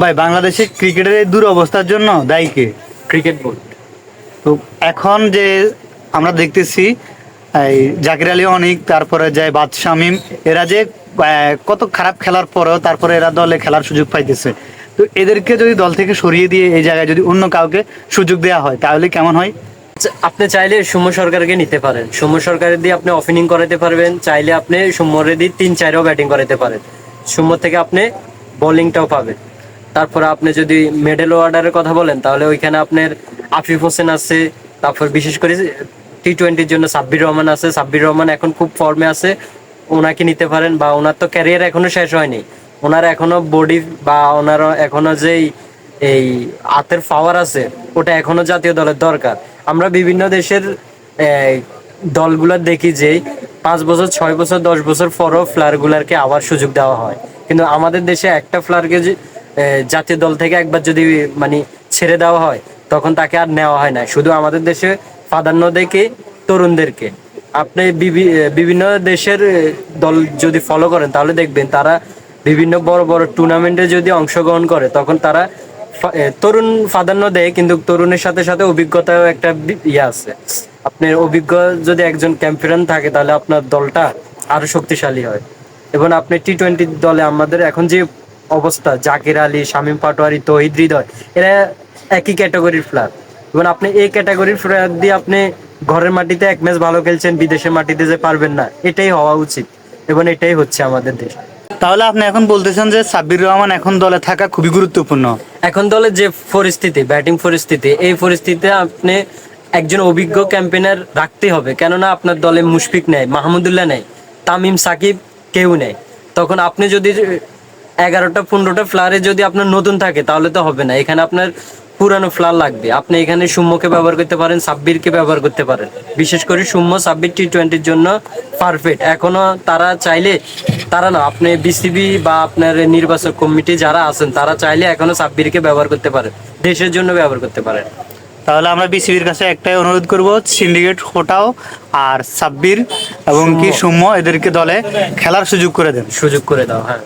ভাই বাংলাদেশে ক্রিকেটের এই দুরবস্থার জন্য দায়ী কে? Cricket board. তো এখন যে আমরা দেখতেছি এই জাকির আলী অনিক তারপরে যে বাদ শামিম এরা যে কত খারাপ খেলার পরেও তারপরে এরা দলে খেলার সুযোগ পাইতেছে। তো এদেরকে যদি দল থেকে সরিয়ে দিয়ে এই জায়গায় যদি অন্য কাউকে সুযোগ দেওয়া হয় তাহলে কেমন হয়? আপনি চাইলে সৌম্য সরকারকে নিতে পারেন। সৌম্য সরকারের দিয়ে আপনি ওপেনিং করাতে পারবেন। চাইলে আপনি সৌম্যরে দিয়ে তিন চারেও ব্যাটিং করাতে পারেন। সৌম্য থেকে আপনি বোলিংটাও পাবেন তারপরে আপনি যদি মেডেল অর্ডারের কথা বলেন, তাহলে ওইখানে আপনার আফিফ হোসেন আছে, তারপর বিশেষ করে টি টোয়েন্টির জন্য সাব্বির রহমান আছে। সাব্বির রহমান এখন খুব ফর্মে আছে, ওনাকে নিতে পারেন বা ওনার তো ক্যারিয়ার এখনও শেষ হয়নি। ওনার এখনও বডি বা ওনার এখনও যেই এই হাতের পাওয়ার আছে, ওটা এখনও জাতীয় দলের দরকার। আমরা বিভিন্ন দেশের দলগুলো দেখি যে পাঁচ বছর, ছয় বছর, দশ বছর পরও ফ্লার গুলারকে আবার সুযোগ দেওয়া হয়। কিন্তু আমাদের দেশে একটা ফ্লারকে জাতীয় দল থেকে একবার যদি মানে ছেড়ে দেওয়া হয়, তখন তাকে আর নেওয়া হয় না। শুধু আমাদের দেশে প্রাধান্য দেখে তরুণদেরকে। আপনি বিভিন্ন দেশের দল যদি ফলো করেন, তাহলে দেখবেন তারা বিভিন্ন বড় বড় টুর্নামেন্টে যদি অংশগ্রহণ করে, তখন তারা তরুণ প্রাধান্য দেয়, কিন্তু তরুণের সাথে সাথে অভিজ্ঞতাও একটা ইয়ে আছে। আপনার অভিজ্ঞ যদি একজন ক্যাম্পিয়ন থাকে তাহলে আপনার দলটা আরও শক্তিশালী হয়। এবং আপনি টি টোয়েন্টি দলে আমাদের এখন যে অবস্থা জাকির আলী শামীম পাটোয়ারি তহিদ হৃদয় এরা একই ক্যাটাগরির প্লেয়ার এবং আপনি এই ক্যাটাগরির প্লেয়ার দিয়ে আপনি ঘরের মাটিতে এক ম্যাচ ভালো খেলছেন বিদেশের মাটিতে যে পারবেন না এটাই হওয়া উচিত। এবং এটাই হচ্ছে আমাদের দেশ। তাহলে আপনি এখন বলতেছেন যে সাব্বির রহমান এখন দলে থাকা খুবই গুরুত্বপূর্ণ। এখন দলের যে পরিস্থিতি ব্যাটিং পরিস্থিতি এই পরিস্থিতিতে আপনি একজন অভিজ্ঞ ক্যাম্পেনার রাখতে হবে। কেননা আপনার দলে মুশফিক নেই, মাহমুদুল্লাহ নেই, তামিম, সাকিব কেউ নেই। তখন আপনি যদি এগারোটা, পনেরোটা ফ্লারে যদি আপনার নতুন থাকে, তাহলে তো হবে না। এখানে আপনার পুরানো ফ্লার লাগবে। আপনি এখানে সুম্যকে ব্যবহার করতে পারেন, সাব্বিরকে ব্যবহার করতে পারেন। বিশেষ করে সুম্য সাব্বির টি টোয়েন্টির জন্য পারফেক্ট এখনও তারা চাইলে, তারা না, আপনি বিসিবি বা আপনার নির্বাচক কমিটি যারা আছেন, তারা চাইলে এখনও সাব্বিরকে ব্যবহার করতে পারেন। দেশের জন্য ব্যবহার করতে পারেন। তাহলে আমরা বিসিবির কাছে একটাই অনুরোধ করব সিন্ডিকেট হোটাও আর সাব্বির এবং কি সৌম্য এদেরকে দলে খেলার সুযোগ করে দেন। সুযোগ করে দাও হ্যাঁ।